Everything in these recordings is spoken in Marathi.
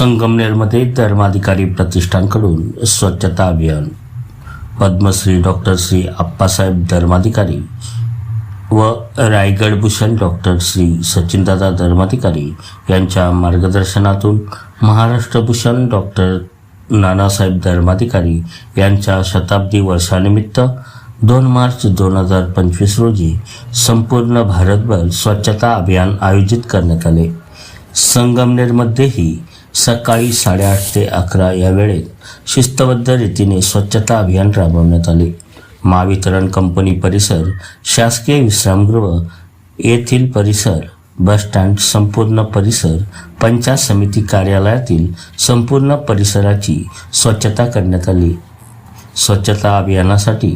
संगमनेरमध्ये धर्माधिकारी प्रतिष्ठानकडून स्वच्छता अभियान. पद्मश्री डॉक्टर श्री आप्पासाहेब धर्माधिकारी व रायगड भूषण डॉक्टर श्री सचिनदादा धर्माधिकारी यांच्या मार्गदर्शनातून महाराष्ट्र भूषण डॉक्टर नानासाहेब धर्माधिकारी यांच्या शताब्दी वर्षानिमित्त दोन मार्च दोन हजार पंचवीस रोजी संपूर्ण भारतभर स्वच्छता अभियान आयोजित करण्यात आले. संगमनेरमध्येही सकाळी साडेआठ ते अकरा या वेळेत शिस्तबद्ध रीतीने स्वच्छता अभियान राबवण्यात आले. महावितरण कंपनी परिसर शासकीय विश्रामगृह येथील परिसर बस स्टँड संपूर्ण परिसर पंचायत समिती कार्यालयातील संपूर्ण परिसराची स्वच्छता करण्यात आली. स्वच्छता अभियानासाठी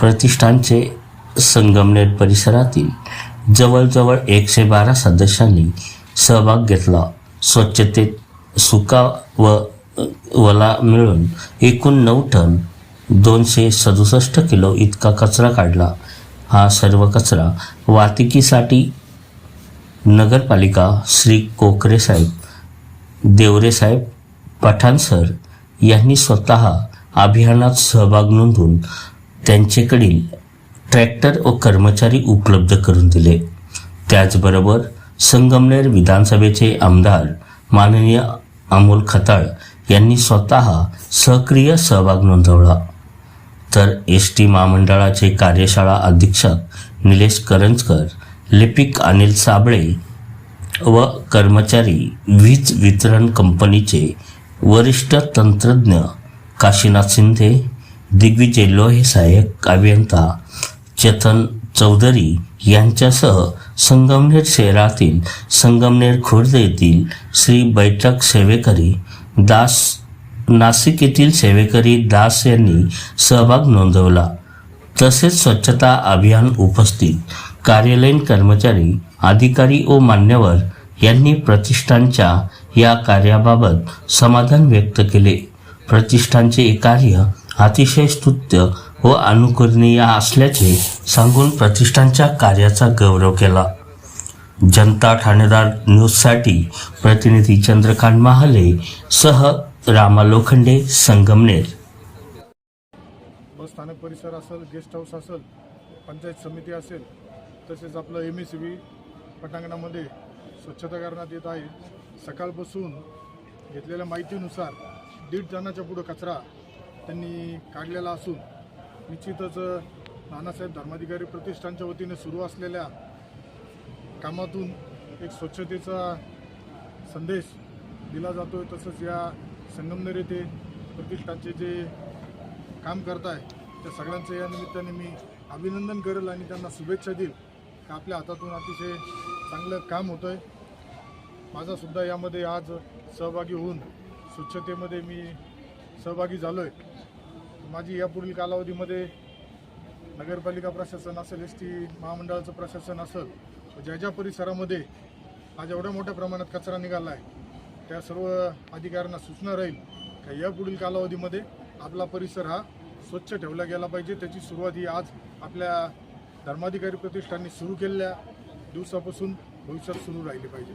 प्रतिष्ठानचे संगमनेर परिसरातील जवळजवळ एकशे बारा सदस्यांनी सहभाग घेतला. स्वच्छतेत सुका व वला मिळून एकूण नऊ टन दोनशे सदुसष्ट किलो इतका कचरा काढला. हा सर्व कचरा वाहतुकीसाठी नगरपालिका श्री कोकरे साहेब देवरे साहेब पठाण सर यांनी स्वतः अभियानात सहभाग नोंदवून त्यांच्याकडील ट्रॅक्टर व कर्मचारी उपलब्ध करून दिले. त्याचबरोबर संगमनेर विधानसभेचे आमदार माननीय अमोल खताळ यांनी स्वतः सक्रिय सहभाग नोंदवला. तर एस टी महामंडळाचे कार्यशाळा अधीक्षक निलेश करंजकर लिपिक अनिल साबळे व कर्मचारी वीज वितरण कंपनीचे वरिष्ठ तंत्रज्ञ काशीनाथ शिंदे दिग्विजय लोहे सहाय्यक अभियंता चेतन चौधरी यांच्यासह संगमनेर शहरातील संगमनेर खुर्द येथील श्री बैठक सेवेकरी दास नाशिक येथील सेवेकरी दास यांनी सहभाग नोंदवला. तसेच स्वच्छता अभियान उपस्थित कार्यालयीन कर्मचारी अधिकारी व मान्यवर यांनी प्रतिष्ठानच्या या कार्याबाबत समाधान व्यक्त केले. प्रतिष्ठानचे कार्य अतिशय स्तुत्य व अनुकरणीय असल्याचे सांगून प्रतिष्ठानच्या कार्याचा गौरव केला. जनता ठाणेदार न्यूजसाठी प्रतिनिधी चंद्रकांत महाले सह रामा लोखंडे संगमनेर बस स्थानक परिसर असेल गेस्ट हाऊस असेल पंचायत समिती असेल तसेच आपलं एम एस व्ही पटांगणामध्ये स्वच्छता करण्यात येत आहे. सकाळपासून घेतलेल्या माहितीनुसार दीड जणाच्या पुढं कचरा त्यांनी काढलेला असून निश्चितच नानासाहेब धर्माधिकारी प्रतिष्ठानच्या वतीने सुरू असलेल्या कामातून एक स्वच्छतेचा संदेश दिला जातो आहे तसंच या संगमनेर येथे प्रतिष्ठानचे जे काम करताय त्या सगळ्यांचं या निमित्ताने मी अभिनंदन करेल आणि त्यांना शुभेच्छा देईल की आपल्या हातातून अतिशय चांगलं काम होतं आहे माझासुद्धा यामध्ये आज सहभागी होऊन स्वच्छतेमध्ये मी सहभागी झालो आहे माझी यापुढील कालावधीमध्ये नगरपालिका प्रशासन असेल एस टी महामंडळाचं प्रशासन असेल ज्या ज्या परिसरामध्ये आज एवढ्या मोठ्या प्रमाणात कचरा निघाला आहे त्या सर्व अधिकाऱ्यांना सूचना राहील का यापुढील कालावधीमध्ये आपला परिसर हा स्वच्छ ठेवला गेला पाहिजे? त्याची सुरुवात ही आज आपल्या धर्माधिकारी प्रतिष्ठानने सुरू केलेल्या दिवसापासून भविष्यात सुरू राहिली पाहिजे.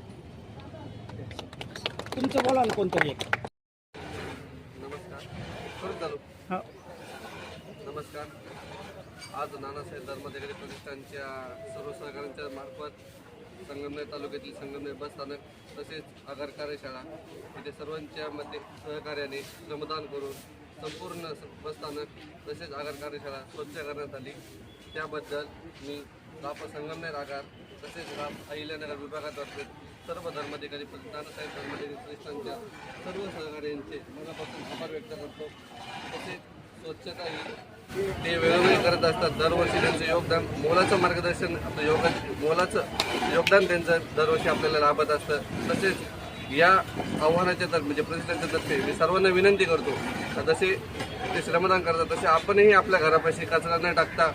तुमचं बोला ना कोणतरी नमस्कार. हा. नमस्कार. आज नानासाहेब धर्माधिकारी प्रतिष्ठानच्या सर्व सहकाऱ्यांच्या मार्फत संगमनेर तालुक्यातील संगमनेर बस स्थानक तसेच आगार कार्यशाळा इथे सर्वांच्या मध्ये सहकार्याने श्रमदान करून संपूर्ण बसस्थानक बस स्थानक तसेच आगार कार्यशाळा स्वच्छ करण्यात आली. त्याबद्दल मी राप संगमनेर आगार तसेच राप अहिल्यानगर विभागातर्फे सर्व धर्माधिकारी नानासाहेब धर्माधिकारी प्रतिष्ठानच्या सर्व सहकार्यांचे मनापासून आभार व्यक्त करतो. तसेच स्वच्छता ही ते वेळोवेळी करत असतात. दरवर्षी त्यांचं योगदान मोलाचं मार्गदर्शन आपलं योगा मोलाचं योगदान त्यांचं दरवर्षी आपल्याला लाभत असतं. तसेच या आव्हानाच्या तर्फे म्हणजे प्रतिष्ठानच्या तर्फे मी सर्वांना विनंती करतो जसे ते श्रमदान करतात तसे आपणही आपल्या घरापाशी कचरा न टाकता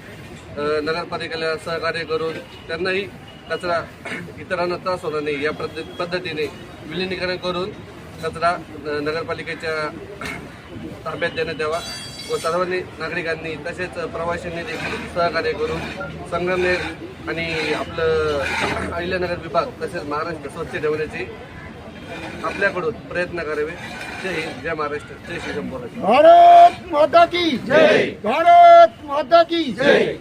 नगरपालिकेला सहकार्य करून त्यांनाही कचरा इतरांना त्रास होणार नाही. या पद्ध पद्धतीने विलिनीकरण करून कचरा नगरपालिकेच्या ताब्यात देण्यात यावा. व सर्वांनी नागरिकांनी तसेच प्रवाशांनी देखील सहकार्य करून संगमनेर आणि आपलं अहिल्यानगर विभाग तसेच महाराष्ट्र स्वच्छ ठेवण्याची आपल्याकडून प्रयत्न करावे. जय हिंद जय महाराष्ट्र जय श्री शंभू भारत माता की जय. भारत माता की जय.